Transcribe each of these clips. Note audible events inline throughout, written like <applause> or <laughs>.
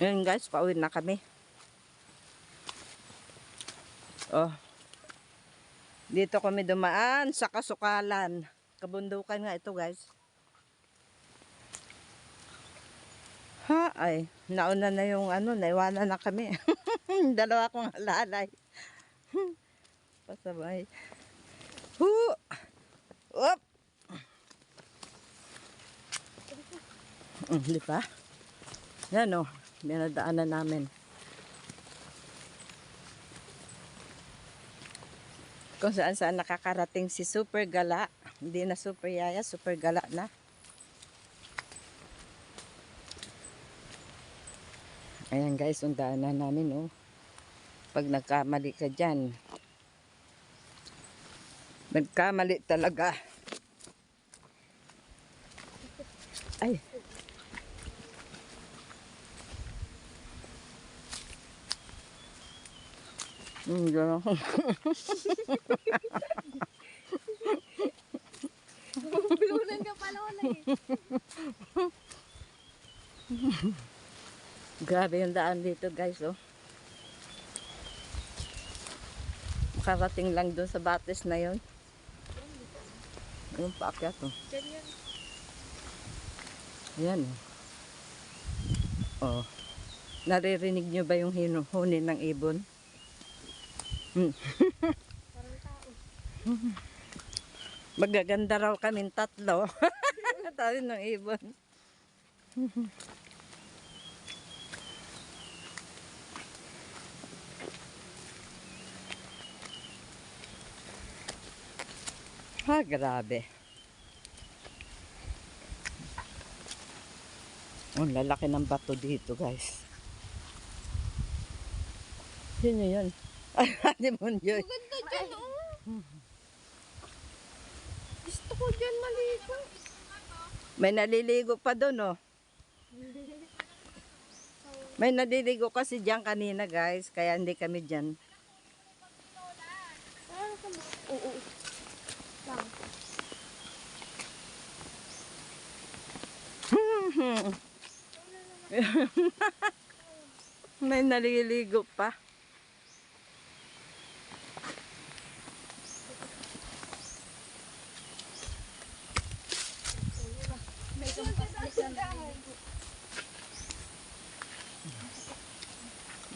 Ngayon guys, pauwi na kami. Oh. Dito kami dumaan sa kasukalan. Kabundukan nga ito guys. Ha, ay, nauna na yung ano, naiwanan na kami. <laughs> Dalawa kong halalay. <laughs> Pasabay. Hu! Up! Mm, di ba? Yan o, dinadaanan namin. Kung saan saan nakakarating si Super Gala. Hindi na Super Yaya, Super Gala na. Ayan guys, ang daanan namin oh. Pag nagkamali ka dyan. Nagkamali talaga. Ay. Mm, gano'n. Bulunan ka pala wala. Grabe yung daan dito guys oh. Makarating lang doon sa batis na yon. Yung paakyat oh. Ayan oh. Oh. Naririnig nyo ba yung hinuhuni ng ibon? Tao. <laughs> Magaganda raw kaming tatlo. <laughs> Tayo ng ibon. ha, grabe. Ang lalaki ng bato dito, guys. Yun yun. Ay, honeymoon yun. Maganda dyan oh. Gusto ko dyan maligo. May naliligo pa doon, oh. May naliligo kasi diyan kanina, guys. Kaya hindi kami. Lang. May naliligo pa.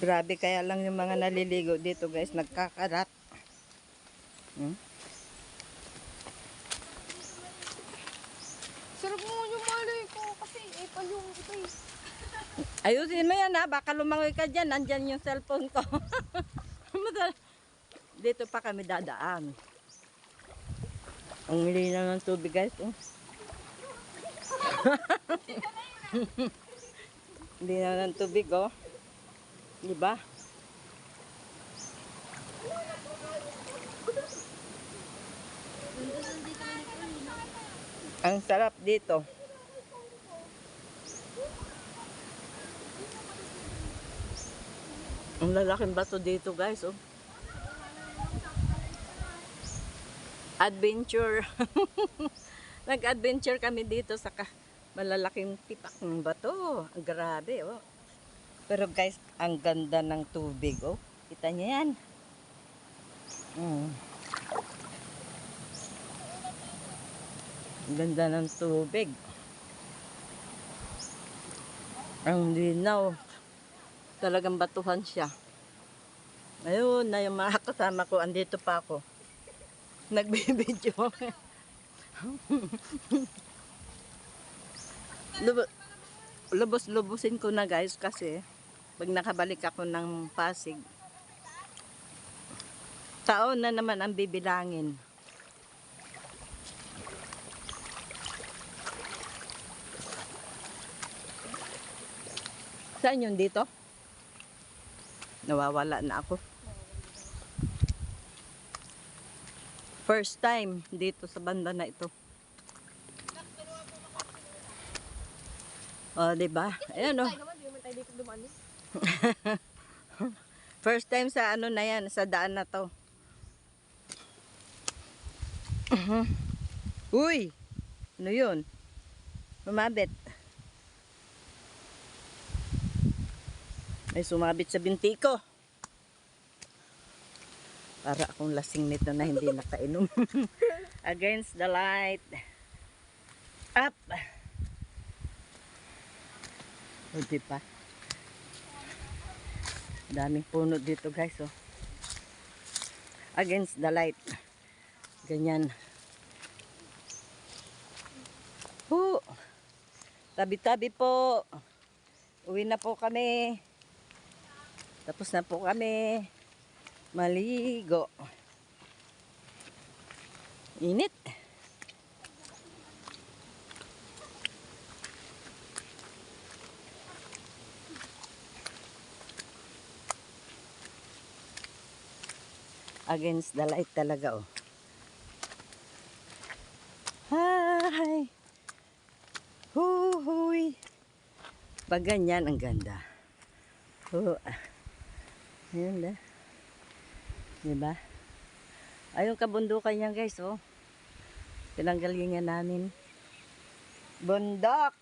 Grabe, kaya lang yung mga naliligo dito, guys. Nagkakarat. Hmm? Sarap mo yung maligo kasi eh yung ito eh. Ayusin mo yan, ha. Baka lumangoy ka dyan. Nandyan yung cellphone ko. <laughs> Dito pa kami dadaan. Ang linaw ng tubig, guys. Oh. <laughs> linaw ng tubig, oh. Di ba? Ang sarap dito. Ang lalaking bato dito, guys, oh. Adventure. <laughs> Nag-adventure kami dito sa malalaking tipak ng bato. Grabe, oh. Pero guys, ang ganda ng tubig, oh. Kita niyo yan. Mm. Ang ganda ng tubig. Ang linaw. Talagang batuhan siya. Ayun na yung mga kasama ko. Andito pa ako. Nagbibidyo. <laughs> Lub- lubos-lubusin ko na guys kasi pag nakabalik ako ng Pasig, taon na naman ang bibilangin. Saan yun dito? Nawawala na ako. First time dito sa banda na ito. Oh, 'di ba? Ayan oh. <laughs> First time sa ano na yan, sa daan na to. Mhm. Uy! Ano yun? Lumabit. May sumabit sa binti ko. Para akong lasing nito na hindi <laughs> nakainom. <laughs> Against the light. Up. O, di pa. Daming puno dito guys, oh. Against the light. Ganyan. Hu. Tabi-tabi po. Uwi na po kami. Tapos na po kami. Maligo. Init. Against the light talaga oh. Hi! Huhuy! Pag ganyan, ang ganda. Oh, Ayan na. Diba? Ayun kabundukan yan guys, oh. Pinanggalingan namin. Bundok!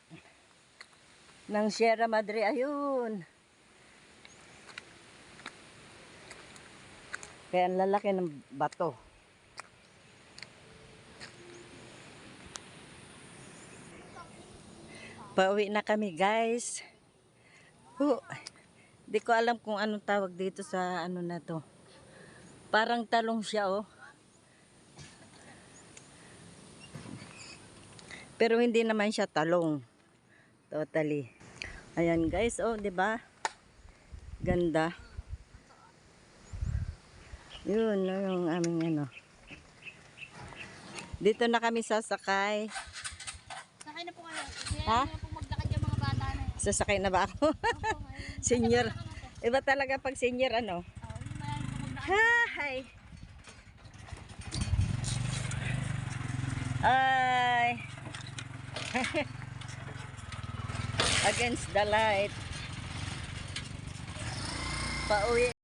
Ng Sierra Madre, ayun. Kaya ang lalaki ng bato. Pauwi na kami guys. Oh, di ko alam kung anong tawag dito sa ano na to. Parang talong siya oh. Pero hindi naman siya talong. Totally. Ayan guys, oh, 'di ba? Ganda. Yun, no, yung aming ano. Dito na kami sasakay. Sakay na po kayo. Ha? na po maglakad yung mga bata na eh. Sasakay na ba ako? <laughs> senior. Iba talaga pag senior ano. Oh, maglakad. Hi! Ay! <laughs> Against the light. Pauwi